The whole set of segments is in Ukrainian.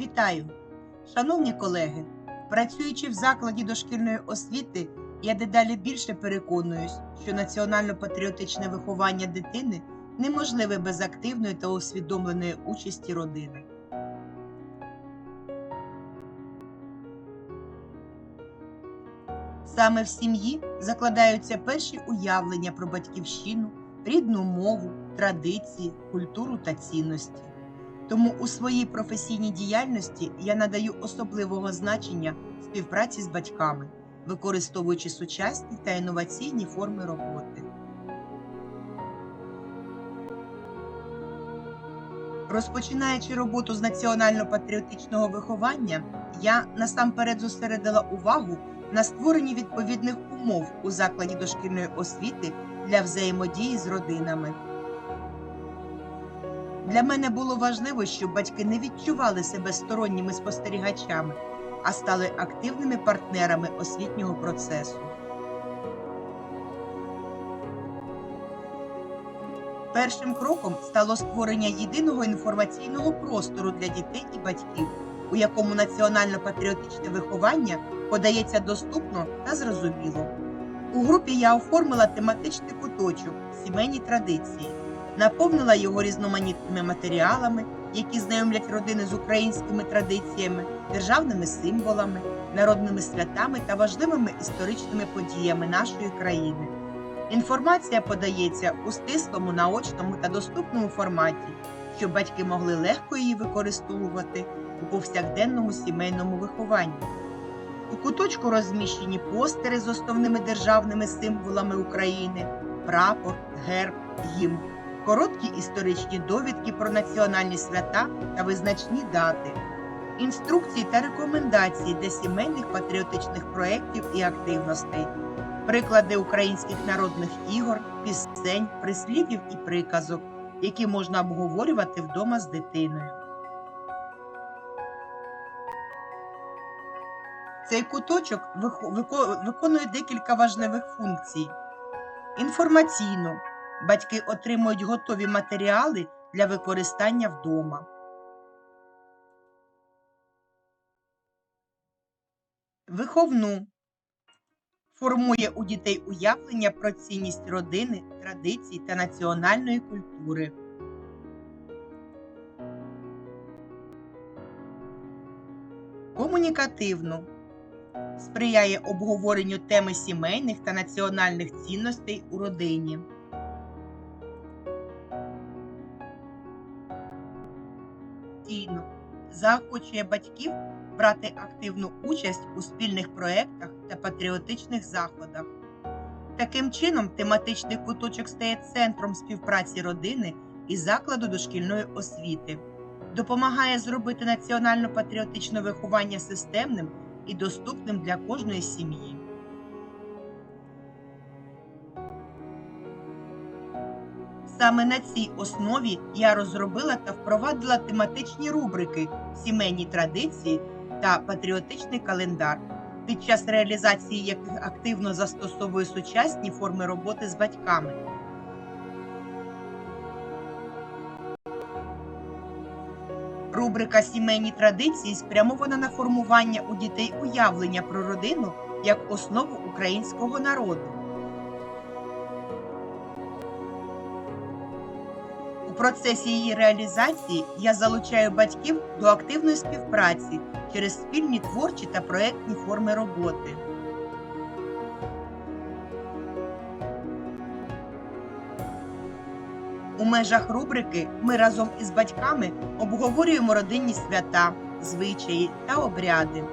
Вітаю! Шановні колеги! Працюючи в закладі дошкільної освіти, я дедалі більше переконуюсь, що національно-патріотичне виховання дитини неможливе без активної та усвідомленої участі родини. Саме в сім'ї закладаються перші уявлення про батьківщину, рідну мову, традиції, культуру та цінності. Тому у своїй професійній діяльності я надаю особливого значення співпраці з батьками, використовуючи сучасні та інноваційні форми роботи. Розпочинаючи роботу з національно-патріотичного виховання, я насамперед зосередила увагу на створенні відповідних умов у закладі дошкільної освіти для взаємодії з родинами. Для мене було важливо, щоб батьки не відчували себе сторонніми спостерігачами, а стали активними партнерами освітнього процесу. Першим кроком стало створення єдиного інформаційного простору для дітей і батьків, у якому національно-патріотичне виховання подається доступно та зрозуміло. У групі я оформила тематичний куточок сімейні традиції, наповнила його різноманітними матеріалами, які знайомлять родини з українськими традиціями, державними символами, народними святами та важливими історичними подіями нашої країни. Інформація подається у стислому, наочному та доступному форматі, щоб батьки могли легко її використовувати у повсякденному сімейному вихованні. У куточку розміщені постери з основними державними символами України, прапор, герб, гімн, короткі історичні довідки про національні свята та визначні дати, інструкції та рекомендації для сімейних патріотичних проєктів і активностей, приклади українських народних ігор, пісень, прислів'їв і приказок, які можна обговорювати вдома з дитиною. Цей куточок виконує декілька важливих функцій. Інформаційну. Батьки отримують готові матеріали для використання вдома. Виховну. Формує у дітей уявлення про цінність родини, традицій та національної культури. Комунікативну сприяє обговоренню теми сімейних та національних цінностей у родині. Заохочує батьків брати активну участь у спільних проєктах та патріотичних заходах. Таким чином, тематичний куточок стає центром співпраці родини і закладу дошкільної освіти, допомагає зробити національно-патріотичне виховання системним і доступним для кожної сім'ї. Саме на цій основі я розробила та впровадила тематичні рубрики Сімейні традиції та патріотичний календар, під час реалізації яких активно застосовую сучасні форми роботи з батьками. Рубрика Сімейні традиції спрямована на формування у дітей уявлення про родину як основу українського народу. Процесі її реалізації я залучаю батьків до активної співпраці через спільні творчі та проектні форми роботи. У межах рубрики ми разом із батьками обговорюємо родинні свята, звичаї та обряди.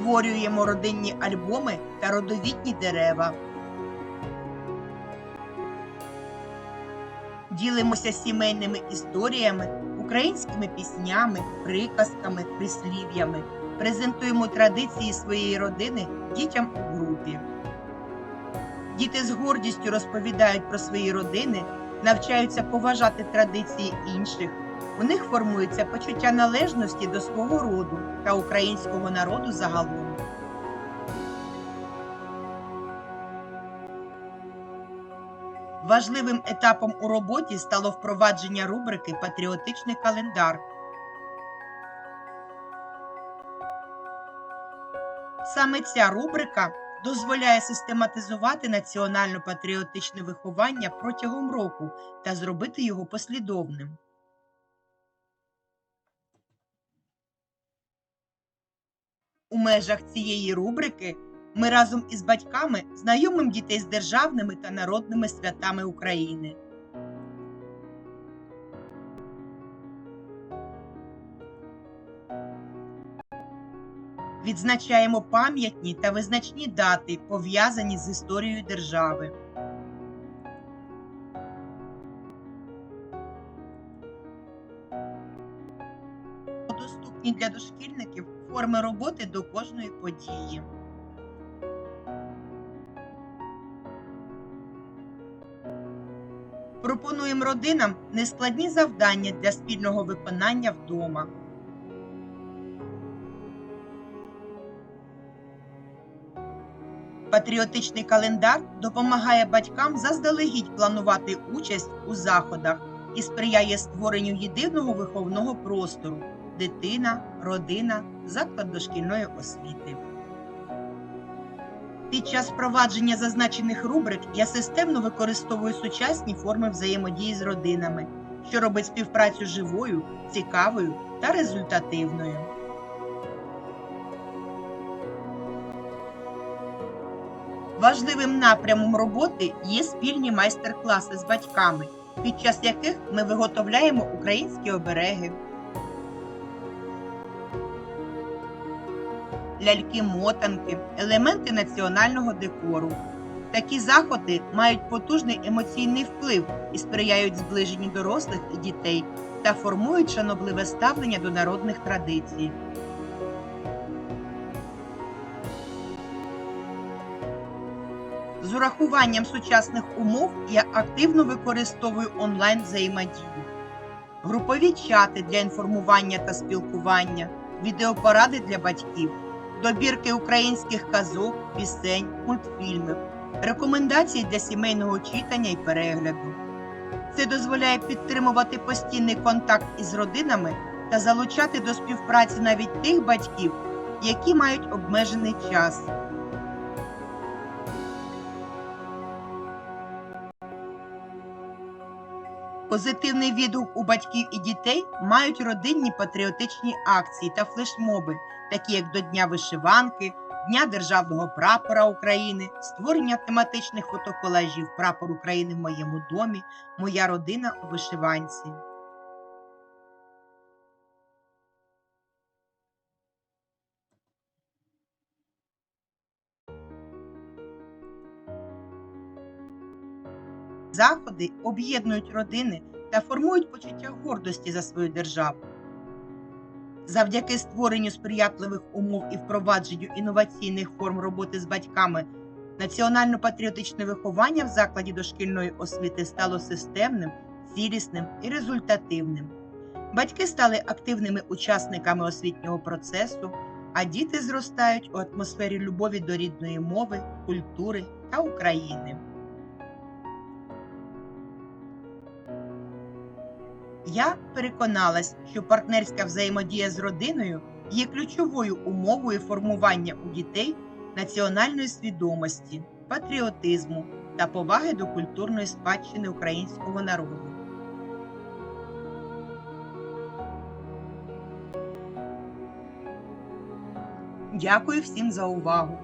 Створюємо родинні альбоми та родовідні дерева. Ділимося сімейними історіями, українськими піснями, приказками, прислів'ями. Презентуємо традиції своєї родини дітям у групі. Діти з гордістю розповідають про свої родини, навчаються поважати традиції інших. У них формується почуття належності до свого роду та українського народу загалом. Важливим етапом у роботі стало впровадження рубрики Патріотичний календар. Саме ця рубрика дозволяє систематизувати національно-патріотичне виховання протягом року та зробити його послідовним. Межах цієї рубрики ми разом із батьками знайомимо дітей з державними та народними святами України. Відзначаємо пам'ятні та визначні дати, пов'язані з історією держави. Доступні для дошкільників форми роботи до кожної події. Пропонуємо родинам нескладні завдання для спільного виконання вдома. Патріотичний календар допомагає батькам заздалегідь планувати участь у заходах і сприяє створенню єдиного виховного простору дитина, родина, заклад дошкільної освіти. Під час впровадження зазначених рубрик я системно використовую сучасні форми взаємодії з родинами, що робить співпрацю живою, цікавою та результативною. Важливим напрямом роботи є спільні майстер-класи з батьками, під час яких ми виготовляємо українські обереги, ляльки-мотанки, елементи національного декору. Такі заходи мають потужний емоційний вплив і сприяють зближенню дорослих і дітей та формують шанобливе ставлення до народних традицій. З урахуванням сучасних умов я активно використовую онлайн взаємодію, групові чати для інформування та спілкування, відеопоради для батьків, добірки українських казок, пісень, мультфільмів, рекомендації для сімейного читання і перегляду. Це дозволяє підтримувати постійний контакт із родинами та залучати до співпраці навіть тих батьків, які мають обмежений час. Позитивний відгук у батьків і дітей мають родинні патріотичні акції та флешмоби, такі як до Дня вишиванки, Дня Державного прапора України, створення тематичних фотоколажів Прапор України в моєму домі, Моя родина у вишиванці. Заходи об'єднують родини та формують почуття гордості за свою державу. Завдяки створенню сприятливих умов і впровадженню інноваційних форм роботи з батьками, національно-патріотичне виховання в закладі дошкільної освіти стало системним, цілісним і результативним. Батьки стали активними учасниками освітнього процесу, а діти зростають у атмосфері любові до рідної мови, культури та України. Я переконалась, що партнерська взаємодія з родиною є ключовою умовою формування у дітей національної свідомості, патріотизму та поваги до культурної спадщини українського народу. Дякую всім за увагу!